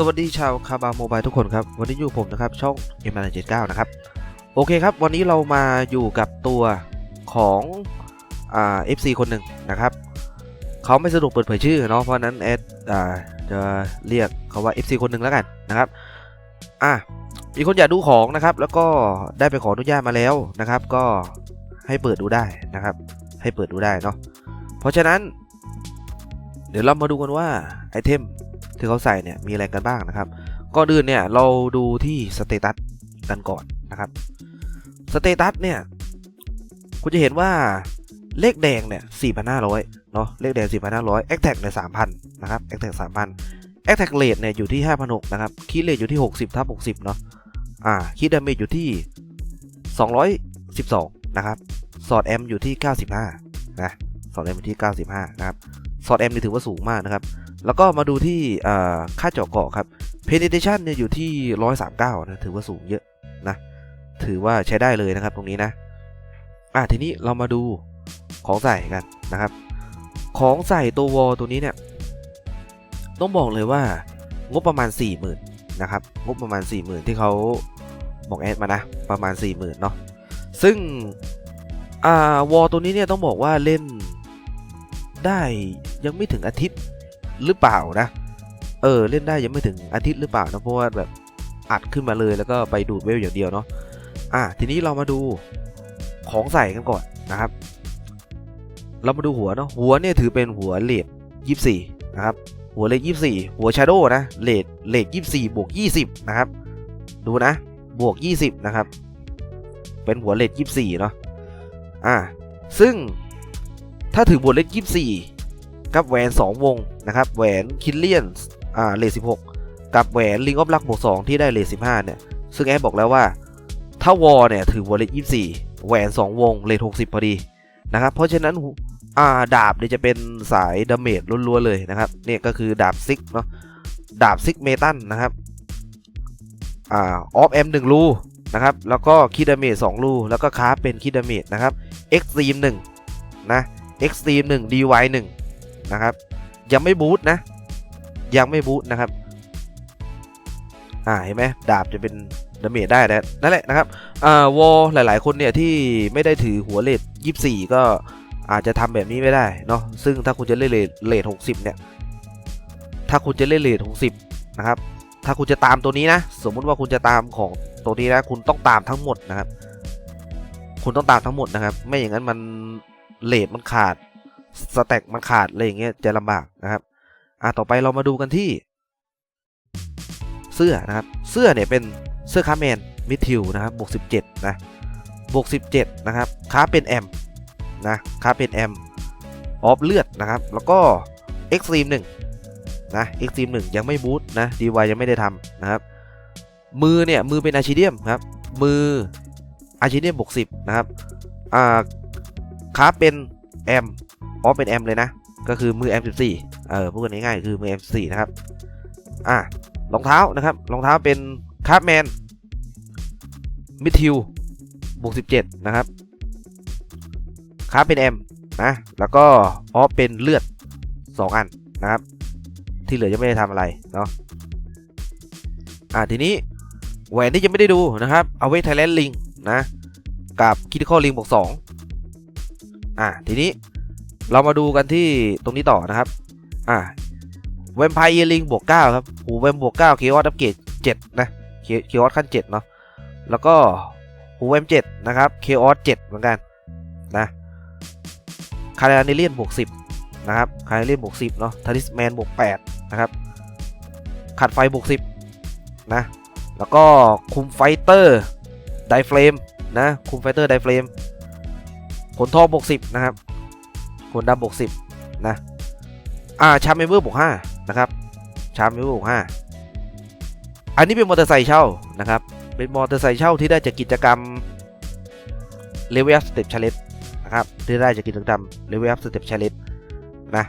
สวัสดีชาวคาบาโมบายทุกคนครับ วันนี้อยู่ผมนะครับ ช่อง m 1 7 9นะครับ โอเคครับ วันนี้เรามาอยู่กับตัวของอ่า FC คนหนึ่งนะครับ เขาไม่สะดวกเปิดเผยชื่อเนาะเพราะฉะนั้นแอดอ่าจะเรียกเขาว่า FC คนหนึ่งแล้วกันนะครับอะมีคนอยากดูของนะครับ แล้วก็ได้ไปขออนุญาตมาแล้วนะครับ ก็ให้เปิดดูได้นะครับ ให้เปิดดูได้เนาะเพราะฉะนั้น เดี๋ยวเรามาดูกันว่าไอเทม ที่เขาใส่เนี่ยมีอะไรกันบ้างนะครับก่อนอื่นเนี่ยเราดูที่สเตตัสกันก่อนนะครับสเตตัสเนี่ยคุณจะเห็นว่าเลขแดงเนี่ย4,500 เนาะเลขแดง 4,500 แอคแท็กเนี่ย3,000 นะครับแอคแท็ก3,000แอคแท็กเลทเนี่ยอยู่ที่ 5,600 นะครับ คีดเลทอยู่ที่ 60ทับ60 เนาะอ่า คีดดาเมจอยู่ที่ 212 นะครับ สอดแอมอยู่ที่ 95 นะ สอดแอมอยู่ที่ 95 นะครับ สอดแอมนี่ถือว่าสูงมากนะครับ แล้วก็มาดูที่ค่าเจาะเกาะครับ penetration เนี่ยอยู่ที่ 139 นะ ถือว่าสูงเยอะนะ ถือว่าใช้ได้เลยนะครับตรงนี้นะ อะทีนี้เรามาดูของใส่กันนะครับ ของใส่ตัววอลตัวนี้เนี่ย ต้องบอกเลยว่างบประมาณ 40,000นะครับ งบประมาณ 40,000 ที่เขาบอกแอดมานะ ประมาณ 40,000 เนาะ ซึ่งอ่าวอลตัวนี้เนี่ยต้องบอกว่าเล่นได้ยังไม่ถึงอาทิตย์ หรือเปล่านะ เออเล่นได้ยังไม่ถึงอาทิตย์หรือเปล่านะเพราะว่าแบบอัดขึ้นมาเลยแล้วก็ไปดูดเวลอย่างเดียวเนาะอะทีนี้เรามาดูของใส่กันก่อนนะครับ เรามาดูหัวเนาะหัวเนี่ยถือเป็นหัวเลดยี่สี่นะครับหัวเลดยี่สี่หัวชาโดนะเลดเลดยี่สี่บวกยี่สิบนะครับ ดูนะบวกยี่สิบนะครับ เป็นหัวเลดยี่สี่เนาะอะซึ่งถ้าถือหัวเลดยี่สี่ กับแหวน 2 วงนะครับแหวนคิลเลียนอ่าเลท16กับแหวนลิงออฟลักบวก2ที่ได้เลท15เนี่ยซึ่งแอดบอกแล้วว่าถ้าวอลเนี่ยถือวอลเลต24แหวน 2 วงเลท60พอดีนะครับเพราะฉะนั้นอ่าดาบเนี่ยจะเป็นสายดาเมจล้วนๆเลยนะครับเนี่ยก็คือดาบซิกเนาะดาบซิกเมตันนะครับอ่าออฟแอมหนึ่งรูนะครับแล้วก็คิดดาเมจ2รูแล้วก็คาเป็นคิดดาเมจนะครับเอ็กซ์ตรีม1นะเอ็กซ์ตรีม1 DY 1น นะครับ ยังไม่บูทนะ ยังไม่บูทนะครับอ่าเห็นไหมดาบจะเป็นดาเมจได้นะนั่นแหละนะครับอ่าวอลหลาย ๆ คนเนี่ยที่ไม่ได้ถือหัวเลท24 ก็อาจจะทำแบบนี้ไม่ได้เนาะซึ่งถ้าคุณจะเล่นเลทเลท60 เนี่ย ถ้าคุณจะเล่นเลท60 นะครับ ถ้าคุณจะตามตัวนี้นะ สมมุติว่าคุณจะตามของตัวนี้นะคุณต้องตามทั้งหมดนะครับ คุณต้องตามทั้งหมดนะครับ ไม่อย่างนั้นมันเลทมันขาด สแต็กมันขาดอะไรอย่างเงี้ยจะลำบากนะครับอะต่อไปเรามาดูกันที่เสื้อนะครับ เสื้อเนี่ยเป็นเสื้อคาแมนมิทิวนะครับบวก17นะบวก17นะครับค้าเป็นแอมนะค้าเป็นแอมออฟเลือดนะครับ แล้วก็เอ็กซ์ตรีมหนึ่งนะเอ็กซ์ตรีมหนึ่งยังไม่บูทนะดีวยังไม่ได้ทำนะครับ มือเนี่ยมือเป็นอาชิเดียมครับ มืออาชิเดียมบวก10นะครับอ่าค้าเป็น แอมออฟเป็นแอมเลยนะ ก็คือมือ M14 เออพูดกันง่ายๆคือมือ M14 นะครับ อะรองเท้านะครับรองเท้าเป็นคาร์แมนมิทิวบวก17 นะครับคาร์เป็นแอมนะแล้วก็ออฟเป็นเลือด 2 อันนะครับ ที่เหลือยังไม่ได้ทำอะไรเนาะอะทีนี้แหวนที่ยังไม่ได้ดูนะครับเอาไว้ไทแลนด์ลิงนะกับคิดคอลิงบวก2 อะทีนี้เรามาดูกันที่ตรงนี้ต่อนะครับ อ่าแวมไพร์เยลิงบวก9ครับหูแวมบวก9เคออสอัปเกรด7นะเคออสขั้น7เนาะแล้วก็หูแวม7นะครับเคออส7เหมือนกันนะคาราเนเลียนบวก10นะครับคาราเนเลียนบวก10เนาะทาริสแมนบวก8นะครับขัดไฟบวก10นะแล้วก็คุมไฟเตอร์ไดเฟลมนะคุมไฟเตอร์ไดเฟลม ขนทองบวก10นะครับคนดำบวกสิบนะ อ่าชาร์มเมเบอร์บวกห้านะครับชาร์มเมเบอร์บวกห้าอันนี้เป็นมอเตอร์ไซค์เช่านะครับ เป็นมอเตอร์ไซค์เช่าที่ได้จากกิจกรรมเลเวลสเต็ปชาเลนนะครับ ที่ได้จากกิจกรรมเลเวลสเต็ปชาเลนนะ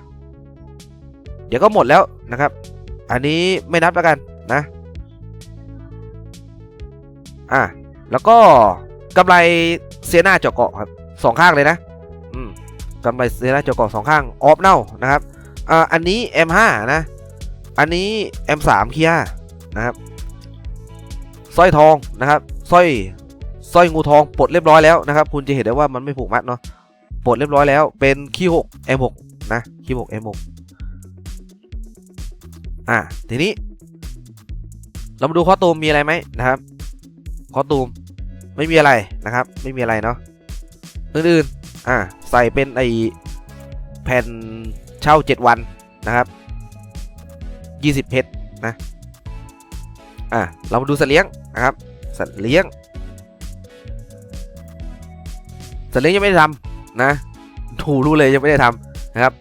เดี๋ยวก็หมดแล้วนะครับ อันนี้ไม่นับแล้วกันนะ อ่าแล้วก็กำไรเซียนาเจาะเกาะครับ สองข้างเลยนะอืมกำไรเซราจอกอกสองข้างออฟเน่านะครับอ่าอันนี้ M5 นะ อันนี้ M3 เคียนะครับสร้อยทองนะครับสร้อยสร้อยงูทองปลดเรียบร้อยแล้วนะครับ คุณจะเห็นได้ว่ามันไม่ผูกมัดเนาะปลดเรียบร้อยแล้วเป็นคีย์6 M6 นะคีย์6 M6 อะทีนี้ เรามาดูข้อตูมมีอะไรไหมนะครับข้อตูมไม่มีอะไรนะครับ ไม่มีอะไรเนาะ อื่นๆอะใส่เป็นไอแผ่นเช่า 7 วันนะครับ 20 เพชรนะอะเรามาดูสัตว์เลี้ยงนะครับ สัตว์เลี้ยง สัตว์เลี้ยงยังไม่ได้ทำนะถูรู้เลยยังไม่ได้ทำนะครับ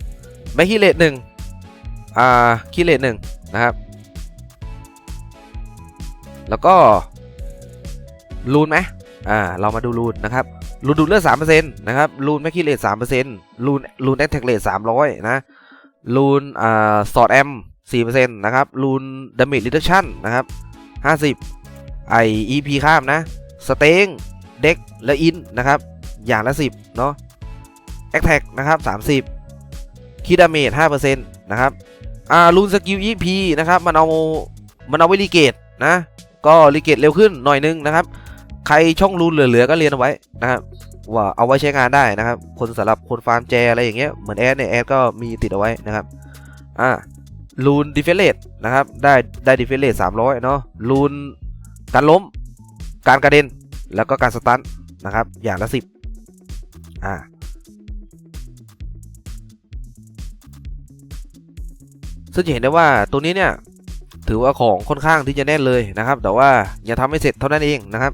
แบคคีเลตหนึ่งอ่าคีเลตหนึ่งนะครับ แล้วก็รูนไหมอ่าเรามาดูรูนนะครับ รูนดูดเลือดสามเปอร์เซ็นต์นะครับรูนแมคคีเลตสามเปอร์เซ็นต์รูนรูนแอคแท็กเลตสามร้อยนะรูนอ่าสอดแอมสี่เปอร์เซ็นต์นะครับรูนดาเมจรีดักชั่นนะครับห้าสิบไอ EP ข้ามนะสเต็งเด็กและอินนะครับอย่างละสิบเนาะแอคแท็กนะครับสามสิบคีดาเมจห้าเปอร์เซ็นต์นะครับอ่ารูนสกิล EP นะครับมันเอามันเอาไว้รีเกตนะก็รีเกตเร็วขึ้นหน่อยนึงนะครับ ใครช่องรูนเหลือๆก็เรียนเอาไว้นะครับว่าเอาไว้ใช้งานได้นะครับ คนสำหรับคนฟาร์มแจอะไรอย่างเงี้ยเหมือนแอดเนี่ยแอดก็มีติดเอาไว้นะครับอ่ารูนดิเฟเลตนะครับได้ได้ดิเฟเลตสามร้อยเนาะรูนการล้ม การกระเด็นแล้วก็การสตันนะครับ อย่างละสิบอ่าซึ่งจะเห็นได้ว่าตัวนี้เนี่ยถือว่าของค่อนข้างที่จะแน่นเลยนะครับ แต่ว่าอย่าทำให้เสร็จเท่านั้นเองนะครับ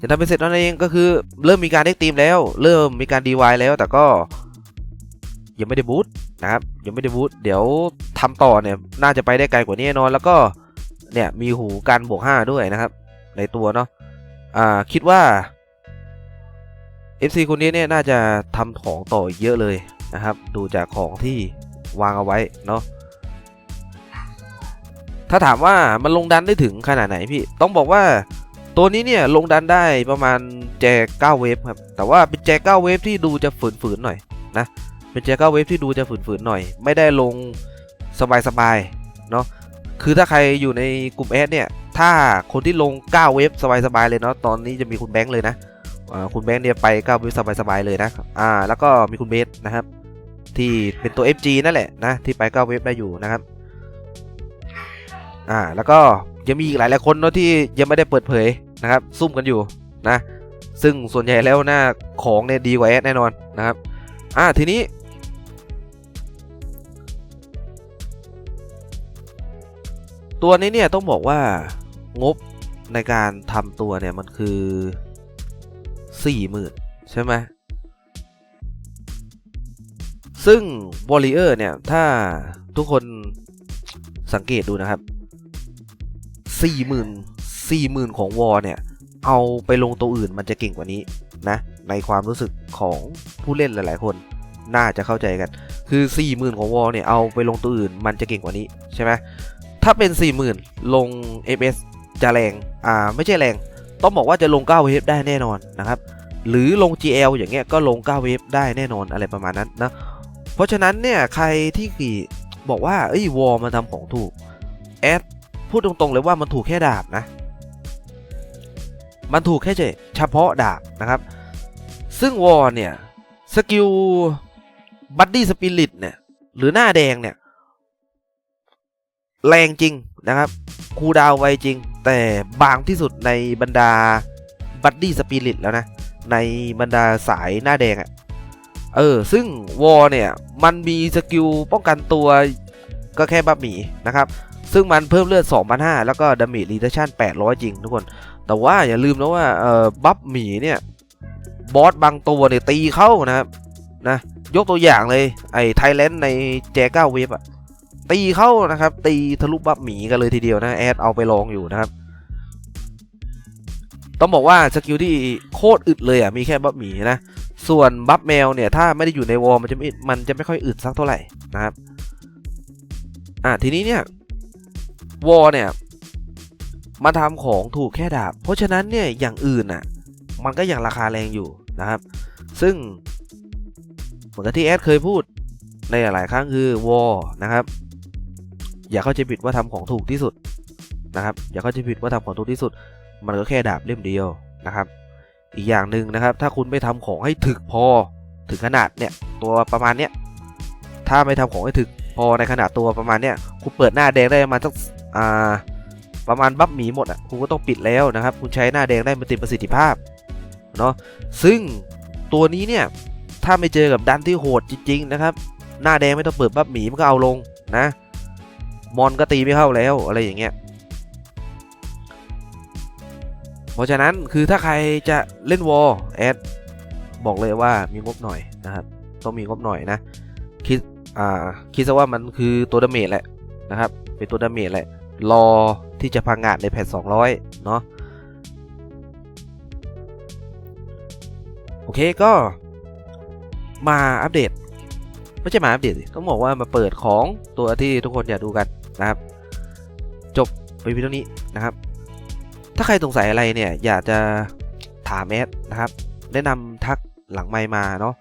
จะทำให้เสร็จนั้นเองก็คือเริ่มมีการเด็กทีมแล้ว เริ่มมีการดีวแล้วแต่ก็ยังไม่ได้บูตนะครับยังไม่ได้บูตเดี๋ยวทำต่อเนี่ยน่าจะไปได้ไกลกว่านี้แน่นอน แล้วก็เนี่ยมีหูการบวก 5 ด้วยนะครับ ในตัวเนาะอ่าคิดว่า FC คนนี้เนี่ยน่าจะทำของต่ออีกเยอะเลยนะครับ ดูจากของที่วางเอาไว้เนาะถ้าถามว่ามันลงดันได้ถึงขนาดไหนพี่ ต้องบอกว่า ตัวนี้เนี่ยลงดันได้ประมาณแจ9เวฟครับ แต่ว่าเป็นแจ9เวฟที่ดูจะฝืนๆหน่อยนะ เป็นแจ9เวฟที่ดูจะฝืนๆหน่อย ไม่ได้ลงสบายๆเนาะ คือถ้าใครอยู่ในกลุ่มแอดเนี่ย ถ้าคนที่ลง 9 เวฟสบายๆเลยเนาะ ตอนนี้จะมีคุณแบงค์เลยนะ คุณแบงค์เนี่ยไป 9 เวฟสบายๆเลยนะ อ่า แล้วก็มีคุณเบสนะครับ ที่เป็นตัว FG นั่นแหละนะ ที่ไป 9 เวฟได้อยู่นะครับ อ่า แล้วก็ยังมีอีกหลายหลายคนเนาะที่ยังไม่ได้เปิดเผย นะครับ ซุ่มกันอยู่นะ ซึ่งส่วนใหญ่แล้วหน้าของเนี่ยดีกว่าแอดแน่นอนนะครับ อ่าทีนี้ ตัวนี้เนี่ยต้องบอกว่างบในการทำตัวเนี่ยมันคือสี่หมื่นใช่ไหมซึ่งวอลเลเยอร์เนี่ย ถ้าทุกคนสังเกตดูนะครับสี่หมื่น สี่หมื่นของวอเนี่ย เอาไปลงตัวอื่นมันจะเก่งกว่านี้นะ ในความรู้สึกของผู้เล่นหลาย ๆ คนน่าจะเข้าใจกัน คือ 40,000 ของวอลเนี่ย เอาไปลงตัวอื่นมันจะเก่งกว่านี้ใช่ไหมถ้าเป็น 40,000 ลง FS จะแรง อ่า ไม่ใช่แรง ต้องบอกว่าจะลง9เวฟได้แน่นอนนะครับ หรือลง GL อย่างเงี้ยก็ลง9เวฟได้แน่นอนอะไรประมาณนั้นนะ เพราะฉะนั้นเนี่ยใครที่บอกว่า เอ้ยวอลมันทำของถูก แอดพูดตรงๆเลยว่ามันถูกแค่ดาบนะ มันถูกแค่เฉพาะดาบนะครับ ซึ่งวอลเนี่ย สกิลบัดดี้สปิริตเนี่ย หรือหน้าแดงเนี่ย แรงจริงนะครับคูดาวไวจริง แต่บางที่สุดในบรรดาบัดดี้สปิริตแล้วนะ ในบรรดาสายหน้าแดงอะ่ะเออ ซึ่งวอลเนี่ย มันมีสกิลป้องกันตัวก็แค่บัฟหมีนะครับ ซึ่งมันเพิ่มเลือด 2,500 แล้วก็ดาเมจรีเดชั่น800 จริงทุกคน แต่ว่าอย่าลืมนะว่าเออบัฟหมีเนี่ยบอสบางตัวเนี่ยตีเข้านะครับนะยกตัวอย่างเลยไอ้ไทแลนด์ในแจก้าเวฟอะตีเข้านะครับ ตีทะลุบัฟหมีกันเลยทีเดียวนะแอดเอาไปลองอยู่นะครับ ต้องบอกว่าสกิลที่โคตรอึดเลยอะมีแค่บัฟหมีนะส่วนบัฟแมวเนี่ยถ้าไม่ได้อยู่ในวอลมันจะไม่มันจะไม่ค่อยอึดสักเท่าไหร่นะครับอะทีนี้เนี่ยวอลเนี่ย มาทำของถูกแค่ดาบ เพราะฉะนั้นเนี่ยอย่างอื่นอะ มันก็อยังราคาแรงอยู่นะครับ ซึ่งเหมือนกับที่แอดเคยพูดในหลาย ๆ ครั้งคือวอนะครับ อย่าเข้าใจผิดว่าทำของถูกที่สุดนะครับ อย่าเข้าใจผิดว่าทำของถูกที่สุด มันก็แค่ดาบเล่มเดียวนะครับ อีกอย่างหนึ่งนะครับ ถ้าคุณไม่ทำของให้ถึกพอถึงขนาดเนี่ยตัวประมาณเนี้ยถ้าไม่ทำของให้ถึกพอในขนาดตัวประมาณเนี้ยคุณเปิดหน้าแดงได้ประมาณสักอ่า ประมาณบัฟหมีหมดอะคุณก็ต้องปิดแล้วนะครับ คุณใช้หน้าแดงได้มันเต็มประสิทธิภาพเนาะซึ่งตัวนี้เนี่ย ถ้าไม่เจอกับดันที่โหดจริง ๆ นะครับ หน้าแดงไม่ต้องเปิดบัฟหมีมันก็เอาลงนะ มอนก็ตีไม่เข้าแล้วอะไรอย่างเงี้ยเพราะฉะนั้นคือถ้าใครจะเล่นวอลแอดบอกเลยว่ามีงบหน่อยนะครับต้องมีงบหน่อยนะคิดอ่าคิดซะว่ามันคือตัวดาเมจแหละนะครับ เป็นตัวดาเมจแหละรอ ที่จะพังงาดในแพท200 เนาะโอเคก็มาอัปเดตไม่ใช่มาอัปเดตสิต้องบอกว่ามาเปิดของตัวที่ทุกคนอยากดูกันนะครับ จบไปเพียงเท่านี้นะครับ ถ้าใครสงสัยอะไรเนี่ยอยากจะถามแอดนะครับ แนะนำทักหลังไมมาเนาะ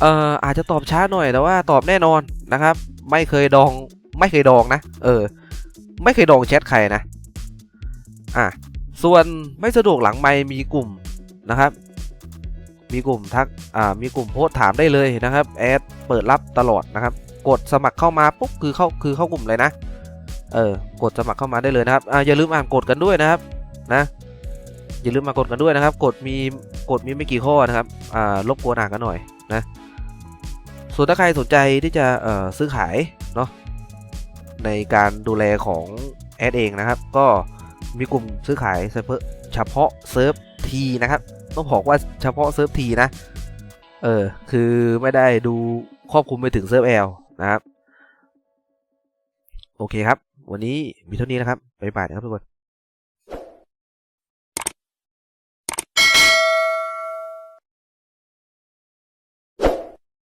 เอ่ออาจจะตอบช้าหน่อยแต่ว่าตอบแน่นอนนะครับ ไม่เคยดองไม่เคยดองนะ เออ ไม่เคยดองแชทใครนะ อะส่วนไม่สะดวกหลังไมค์มีกลุ่มนะครับ มีกลุ่มทักอ่ามีกลุ่มโพสถามได้เลยนะครับแอดเปิดรับตลอดนะครับ กดสมัครเข้ามาปุ๊บคือเข้าคือเข้ากลุ่มเลยนะเออกดสมัครเข้ามาได้เลยนะครับอ่าอย่าลืมอ่านกฎกันด้วยนะครับนะอย่าลืมมากดกันด้วยนะครับ กดมีกดมีไม่กี่ข้อนะครับอ่ารบกวนอ่านกันหน่อยนะส่วนถ้าใครสนใจที่จะเอ่อซื้อขายเนาะในการดูแลของแอดเองนะครับ ก็ มีกลุ่มซื้อขายเฉพาะเฉพาะเซิร์ฟทีนะครับต้องบอกว่าเฉพาะเซิร์ฟทีนะ เออ คือไม่ได้ดูครอบคลุมไปถึงเซิร์ฟแอลนะครับ โอเคครับ วันนี้มีเท่านี้นะครับ ไปบ่ายนะครับทุกคน